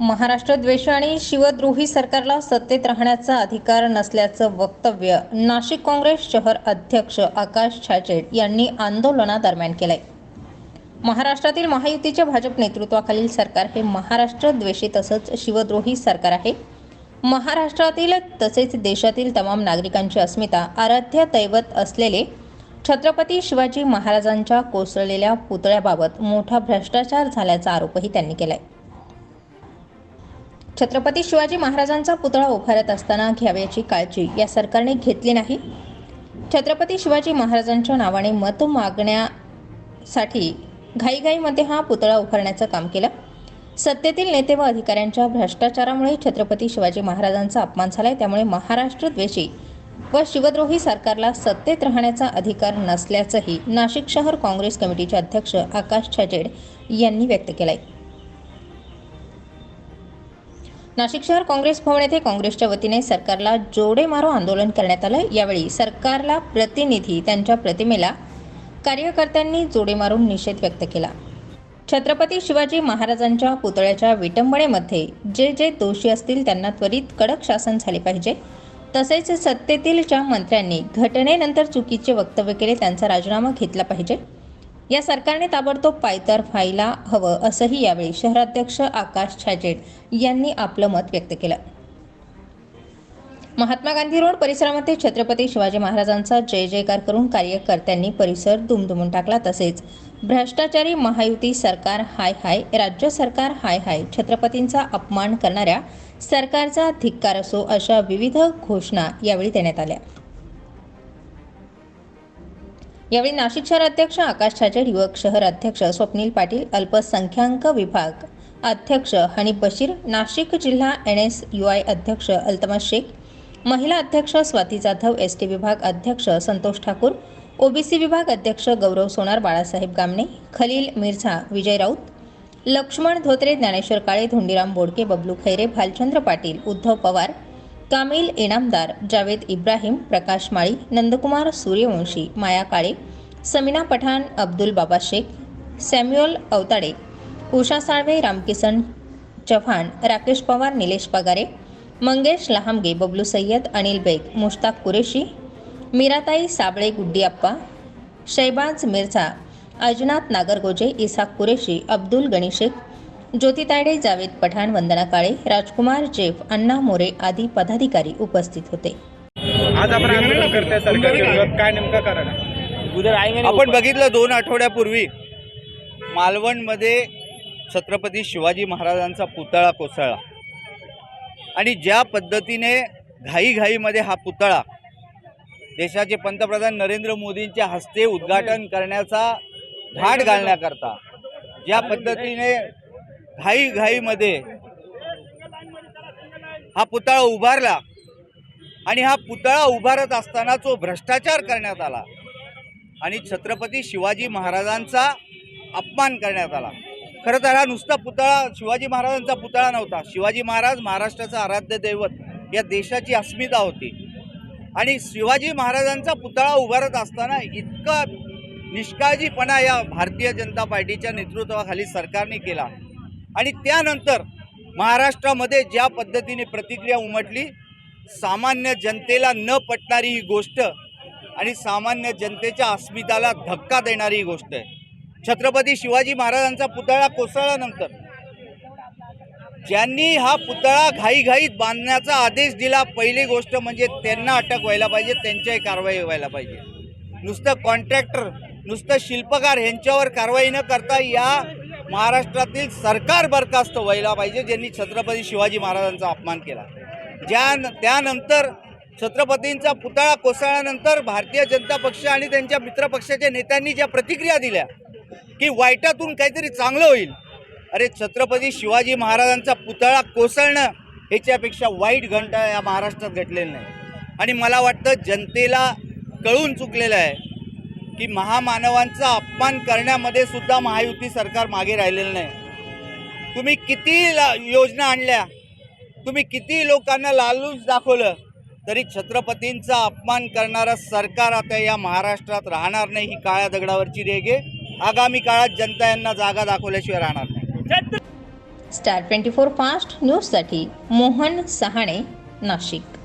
महाराष्ट्र द्वेष आणि शिवद्रोही सरकारला सत्तेत राहण्याचा अधिकार नसल्याचं वक्तव्य नाशिक काँग्रेस शहर अध्यक्ष आकाश छाजेड यांनी आंदोलनादरम्यान केलंय. महाराष्ट्रातील महायुतीच्या भाजप नेतृत्वाखालील सरकार हे महाराष्ट्र द्वेषी तसंच शिवद्रोही सरकार आहे. महाराष्ट्रातील तसेच देशातील तमाम नागरिकांची अस्मिता आराध्य दैवत असलेले छत्रपती शिवाजी महाराजांच्या कोसळलेल्या पुतळ्याबाबत मोठा भ्रष्टाचार झाल्याचा आरोपही त्यांनी केलाय. छत्रपती शिवाजी महाराजांचा पुतळा उभारत असताना घ्यावयाची काळजी या सरकारने घेतली नाही. छत्रपती शिवाजी महाराजांच्या नावाने मत मागण्यासाठी घाईघाईमध्ये हा पुतळा उभारण्याचं काम केलं. सत्तेतील नेते व अधिकाऱ्यांच्या भ्रष्टाचारामुळे छत्रपती शिवाजी महाराजांचा अपमान झालाय. त्यामुळे महाराष्ट्र द्वेषी व शिवद्रोही सरकारला सत्तेत राहण्याचा अधिकार नसल्याचंही नाशिक शहर काँग्रेस कमिटीचे अध्यक्ष आकाश छाजेड यांनी व्यक्त केलं आहे नाशिक शहर काँग्रेस भवन येथे काँग्रेसच्या वतीने सरकारला जोडे मारो आंदोलन करण्यात आलं यावेळी सरकारला प्रतिनिधी त्यांच्या प्रतिमेला कार्यकर्त्यांनी जोडे मारून निषेध व्यक्त केला. छत्रपती शिवाजी महाराजांच्या पुतळ्याच्या विटंबनेमध्ये जे जे दोषी असतील त्यांना त्वरित कडक शासन झाले पाहिजे. तसेच सत्तेतील ज्या मंत्र्यांनी घटनेनंतर चुकीचे वक्तव्य केले त्यांचा राजीनामा घेतला पाहिजे. या सरकारने ताबडतोब पायतर व्हायला हवं असंही यावेळी शहराध्यक्ष आकाश छाजेड यांनी आपलं मत व्यक्त केलं. महात्मा गांधी रोड परिसरामध्ये छत्रपती शिवाजी महाराजांचा जय जयकार करून कार्यकर्त्यांनी परिसर दुमदुमून टाकला. तसेच भ्रष्टाचारी महायुती सरकार हाय हाय राज्य सरकार हाय हाय छत्रपतींचा अपमान करणाऱ्या सरकारचा धिक्कार असो अशा विविध घोषणा यावेळी देण्यात आल्या. यावेळी नाशिक शहर अध्यक्ष आकाश छाजेड युवक शहर अध्यक्ष स्वप्नील पाटील अल्पसंख्याक विभाग अध्यक्ष हनीफ बशीर नाशिक जिल्हा एन एस यू आय अध्यक्ष अल्तमा शेख महिला अध्यक्ष स्वाती जाधव एस टी विभाग अध्यक्ष संतोष ठाकूर ओबीसी विभाग अध्यक्ष गौरव सोनार बाळासाहेब गामणे खलील मिर्झा विजय राऊत लक्ष्मण धोत्रे ज्ञानेश्वर काळे धोंडीराम बोडके बबलू खैरे भालचंद्र पाटील उद्धव पवार कामिल इनामदार जावेद इब्राहिम प्रकाश माळी नंदकुमार सूर्यवंशी माया काळे समीना पठाण अब्दुल बाबा शेख सॅम्युअल अवताडे उषा साळवे रामकिसन चव्हाण राकेश पवार निलेश पगारे मंगेश लहामगे बबलू सय्यद अनिल बेग मुश्ताक कुरेशी मीराताई साबळे गुड्डीअप्पा शैबाज मिर्झा अजनात नागरगोजे इसाक कुरेशी अब्दुल गणेशेख ज्योती तायडे जावेद पठाण वंदना काळे राजकुमार जेफ अण्णा मोरे आदी पदाधिकारी उपस्थित होते. आज आपण आंदोलन करताय सरकारच्या विरोधात काय नेमकं कारण? आहे उधर आएंगे नहीं आपण बघितलं दोन आठवड्यापूर्वी मालवणमध्ये छत्रपती शिवाजी महाराजांचा पुतळा कोसळला. आणि ज्या पद्धतीने घाईघाईमध्ये हा पुतळा देशाचे पंतप्रधान नरेंद्र मोदींच्या हस्ते उद्घाटन करण्याचा घाट घालण्याकरता ज्या पद्धतीने घाईघाईमध्ये हा पुतळा उभारला आणि हा पुतळा उभारत असताना जो भ्रष्टाचार करण्यात आला आणि छत्रपती शिवाजी महाराजांचा अपमान करण्यात आला. खरं तर हा नुसता पुतळा शिवाजी महाराजांचा पुतळा नव्हता. शिवाजी महाराज महाराष्ट्राचं आराध्य दैवत या देशाची अस्मिता होती. आणि शिवाजी महाराजांचा पुतळा उभारत असताना इतका निष्काळजीपणा या भारतीय जनता पार्टीच्या नेतृत्वाखाली सरकारने केला. आणि त्यानंतर महाराष्ट्रामध्ये ज्या पद्धतीने प्रतिक्रिया उमटली सामान्य जनतेला न पटणारी ही गोष्ट आणि सामान्य जनतेच्या अस्मिताला धक्का देणारी ही गोष्ट आहे. छत्रपती शिवाजी महाराजांचा पुतळा कोसळल्यानंतर ज्यांनी हा पुतळा घाईघाईत बांधण्याचा आदेश दिला पहिली गोष्ट म्हणजे त्यांना अटक व्हायला पाहिजे त्यांच्याही कारवाई व्हायला पाहिजे. नुसतं कॉन्ट्रॅक्टर नुसतं शिल्पकार ह्यांच्यावर कारवाई न करता या महाराष्ट्रातील सरकार बरखास्त व्हायला पाहिजे ज्यांनी छत्रपती शिवाजी महाराजांचा अपमान केला. ज्या त्यानंतर छत्रपतींचा पुतळा कोसळल्यानंतर भारतीय जनता पक्ष आणि त्यांच्या मित्रपक्षाच्या नेत्यांनी ज्या प्रतिक्रिया दिल्या की वाईटातून काहीतरी चांगलं होईल. अरे छत्रपती शिवाजी महाराजांचा पुतळा कोसळणं ह्याच्यापेक्षा वाईट घंटा या महाराष्ट्रात घडलेलं नाही. आणि मला वाटतं जनतेला कळून चुकलेलं आहे की महामानवांचा अपमान करण्यामध्ये सुद्धा महायुती सरकार मागे राहिलेलं नाही. तुम्ही किती ला योजना आणल्या तुम्ही किती लोकांना लालूच दाखवलं तरी छत्रपतींचा अपमान करणारं सरकार आता या महाराष्ट्रात राहणार नाही ही काळ्या दगडावरची रेग आहे आगामी काळात जनता यांना जागा दाखवल्याशिवाय राहणार नाही. स्टार ट्वेंटी फोर फास्ट न्यूजसाठी मोहन सहाणे नाशिक.